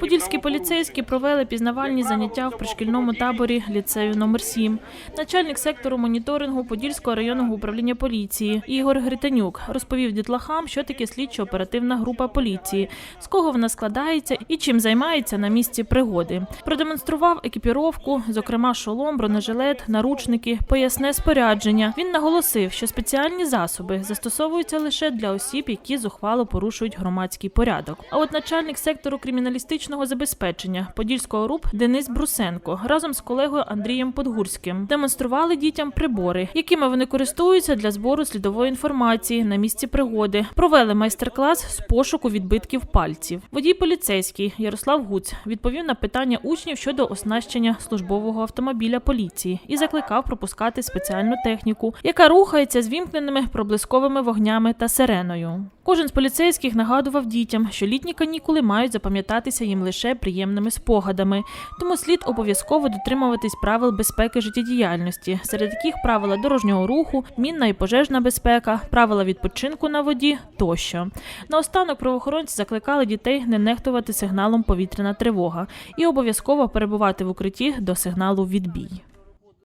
Подільські поліцейські провели пізнавальні заняття в пришкільному таборі ліцею номер 7 Начальник сектору моніторингу Подільського районного управління поліції Ігор Гританюк розповів дітлахам, що таке слідчо-оперативна група поліції, з кого вона складається і чим займається на місці пригоди. Продемонстрував екіпіровку, зокрема шолом, бронежилет, наручники, поясне спорядження. Він наголосив, що спеціальні засоби застосовуються лише для осіб, які зухвало порушують громадський порядок. А от начальник сектору криміналістичного забезпечення Подільського РУП Денис Брусенко разом з колегою Андрієм Подгурським демонстрували дітям прибори, якими вони користуються для збору слідової інформації на місці пригоди. Провели майстер-клас з пошуку відбитків пальців. Водій поліцейський Ярослав Гуць відповів на питання учнів щодо оснащення службового автомобіля поліції і закликав пропускати спеціальну техніку, яка рухається з вімкненими проблисковими вогнями та сиреною. Кожен з поліцейських нагадував дітям, що літні канікули мають запам'ятатися їм лише приємними спогадами, тому слід обов'язково дотримуватись правил безпеки життєдіяльності, серед яких правила дорожнього руху, мінна і пожежна безпека, правила відпочинку на воді тощо. Наостанок правоохоронці закликали дітей не нехтувати сигналом повітряна тривога і обов'язково перебувати в укритті до сигналу відбій.